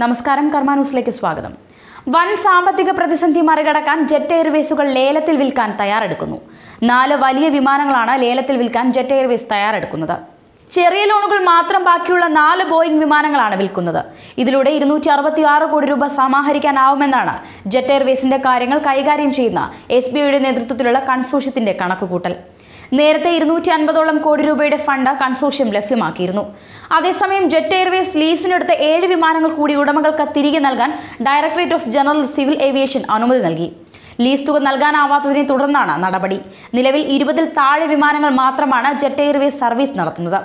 നമസ്കാരം കർമ്മ ന്യൂസിലേക്ക് സ്വാഗതം. വൻ സാമ്പത്തിക പ്രതിസന്ധി മറികടക്കാൻ ജെറ്റ് എയർവേസുകൾ ലേലത്തിൽ വിൽക്കാൻ തയ്യാറെടുക്കുന്നു. നാല് വലിയ വിമാനങ്ങളാണ് ലേലത്തിൽ വിൽക്കാൻ ജെറ്റ് എയർവേസ് തയ്യാറെടുക്കുന്നത്. ചെറിയ ലോണുകൾ മാത്രം ബാക്കിയുള്ള നാല് ബോയിംഗ് വിമാനങ്ങളാണ് വിൽക്കുന്നത്. ഇതിലൂടെ ഇരുന്നൂറ്റി അറുപത്തി ആറ് കോടി രൂപ സമാഹരിക്കാനാവുമെന്നാണ് ജെറ്റ് എയർവേസിന്റെ കാര്യങ്ങൾ കൈകാര്യം ചെയ്യുന്ന എസ് ബി നേതൃത്വത്തിലുള്ള കൺസോഷ്യത്തിന്റെ കണക്കുകൂട്ടൽ. നേരത്തെ ഇരുന്നൂറ്റി അൻപതോളം കോടി രൂപയുടെ ഫണ്ട് കൺസോഷ്യം ലഭ്യമാക്കിയിരുന്നു. അതേസമയം ജെറ്റ് എയർവേസ് ലീസിനെടുത്ത ഏഴ് വിമാനങ്ങൾ കൂടി ഉടമകൾക്ക് തിരികെ നൽകാൻ directorate of general civil aviation അനുമതി നൽകി. ലീസ് തുക നൽകാനാവാത്തതിനെ തുടർന്നാണ് നടപടി. നിലവിൽ ഇരുപതിൽ താഴെ വിമാനങ്ങൾ മാത്രമാണ് ജെറ്റ് എയർവേസ് സർവീസ് നടത്തുന്നത്.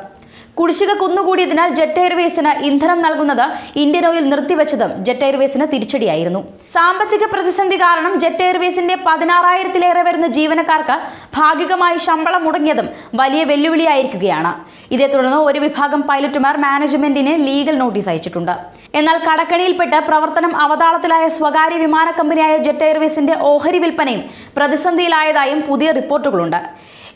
കുടിശ്ശിക കുന്നുകൂടിയതിനാൽ ജെറ്റ് എയർവേസിന് ഇന്ധനം നൽകുന്നത് ഇന്ത്യൻ ഓയിൽ നിർത്തിവെച്ചതും ജെറ്റ് എയർവേസിന് തിരിച്ചടിയായിരുന്നു. സാമ്പത്തിക പ്രതിസന്ധി കാരണം ജെറ്റ് എയർവേസിന്റെ പതിനാറായിരത്തിലേറെ വരുന്ന ജീവനക്കാർക്ക് ഭാഗികമായി ശമ്പളം മുടങ്ങിയതും വലിയ വെല്ലുവിളിയായിരിക്കുകയാണ്. ഇതേ തുടർന്ന് ഒരു വിഭാഗം പൈലറ്റുമാർ മാനേജ്മെന്റിന് ലീഗൽ നോട്ടീസ് അയച്ചിട്ടുണ്ട്. എന്നാൽ കടക്കണിയിൽപ്പെട്ട് പ്രവർത്തനം അവതാളത്തിലായ സ്വകാര്യ വിമാന കമ്പനിയായ ജെറ്റ് എയർവേസിന്റെ ഓഹരി വിൽപ്പനയും പ്രതിസന്ധിയിലായതായും പുതിയ റിപ്പോർട്ടുകളുണ്ട്.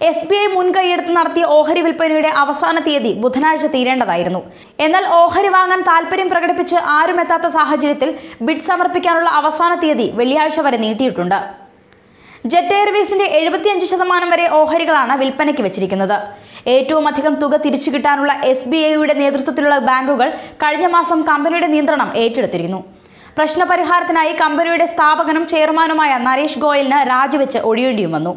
എസ് ബി ഐ മുൻകൈയെടുത്ത് നടത്തിയ ഓഹരി വിൽപ്പനയുടെ അവസാന തീയതി ബുധനാഴ്ച തീരേണ്ടതായിരുന്നു. എന്നാൽ ഓഹരി വാങ്ങാൻ താൽപര്യം പ്രകടിപ്പിച്ച് ആരും എത്താത്ത സാഹചര്യത്തിൽ ബിഡ് സമർപ്പിക്കാനുള്ള അവസാന തീയതി വെള്ളിയാഴ്ച വരെ നീട്ടിയിട്ടുണ്ട്. ജെറ്റ് എയർവേസിന്റെ എഴുപത്തിയഞ്ച് ശതമാനം വരെ ഓഹരികളാണ് വിൽപ്പനയ്ക്ക് വെച്ചിരിക്കുന്നത്. ഏറ്റവും അധികം തുക തിരിച്ചു കിട്ടാനുള്ള എസ് ബി ഐയുടെ നേതൃത്വത്തിലുള്ള ബാങ്കുകൾ കഴിഞ്ഞ മാസം കമ്പനിയുടെ നിയന്ത്രണം ഏറ്റെടുത്തിരുന്നു. പ്രശ്നപരിഹാരത്തിനായി കമ്പനിയുടെ സ്ഥാപകനും ചെയർമാനുമായ നരേഷ് ഗോയലിന് രാജിവെച്ച് ഒഴിയേണ്ടിയും വന്നു.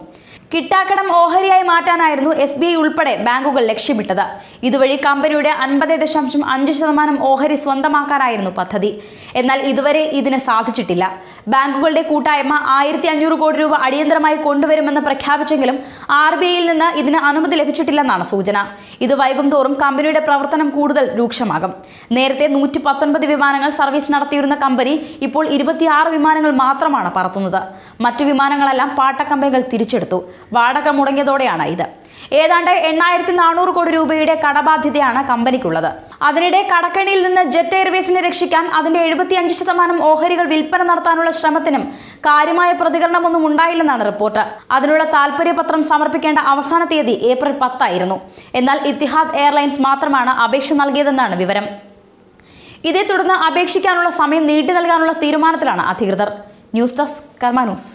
കിട്ടാക്കടം ഓഹരിയായി മാറ്റാനായിരുന്നു എസ് ബി ഐ ഉൾപ്പെടെ ബാങ്കുകൾ ലക്ഷ്യമിട്ടത്. ഇതുവഴി കമ്പനിയുടെ അൻപത് ദശാംശം അഞ്ച് ശതമാനം ഓഹരി സ്വന്തമാക്കാനായിരുന്നു പദ്ധതി. എന്നാൽ ഇതുവരെ ഇതിന് സാധിച്ചിട്ടില്ല. ബാങ്കുകളുടെ കൂട്ടായ്മ ആയിരത്തി അഞ്ഞൂറ് കോടി രൂപ അടിയന്തരമായി കൊണ്ടുവരുമെന്ന് പ്രഖ്യാപിച്ചെങ്കിലും ആർ ബി ഐയിൽ നിന്ന് ഇതിന് അനുമതി ലഭിച്ചിട്ടില്ലെന്നാണ് സൂചന. ഇത് വൈകും തോറും കമ്പനിയുടെ പ്രവർത്തനം കൂടുതൽ രൂക്ഷമാകും. നേരത്തെ നൂറ്റി പത്തൊൻപത് വിമാനങ്ങൾ സർവീസ് നടത്തിയിരുന്ന കമ്പനി ഇപ്പോൾ ഇരുപത്തിയാറ് വിമാനങ്ങൾ മാത്രമാണ് പറത്തുന്നത്. മറ്റു വിമാനങ്ങളെല്ലാം പാട്ടക്കമ്പനികൾ തിരിച്ചെടുത്തു. വാടക മുടങ്ങിയതോടെയാണ് ഇത്. ഏതാണ്ട് എണ്ണായിരത്തി നാനൂറ് കോടി രൂപയുടെ കടബാധ്യതയാണ് കമ്പനിക്കുള്ളത്. അതിനിടെ കടക്കണിയിൽ നിന്ന് ജെറ്റ് എയർവേസിനെ രക്ഷിക്കാൻ അതിന്റെ എഴുപത്തിയഞ്ച് ശതമാനം ഓഹരികൾ വിൽപ്പന നടത്താനുള്ള ശ്രമത്തിനും കാര്യമായ പ്രതികരണമൊന്നും ഉണ്ടായില്ലെന്നാണ് റിപ്പോർട്ട്. അതിനുള്ള താൽപര്യപത്രം സമർപ്പിക്കേണ്ട അവസാന തീയതി ഏപ്രിൽ പത്തായിരുന്നു. എന്നാൽ ഇത്തിഹാദ് എയർലൈൻസ് മാത്രമാണ് അപേക്ഷ നൽകിയതെന്നാണ് വിവരം. ഇതേ തുടർന്ന് അപേക്ഷിക്കാനുള്ള സമയം നീട്ടി നൽകാനുള്ള തീരുമാനത്തിലാണ് അധികൃതർ. News desk Karma news.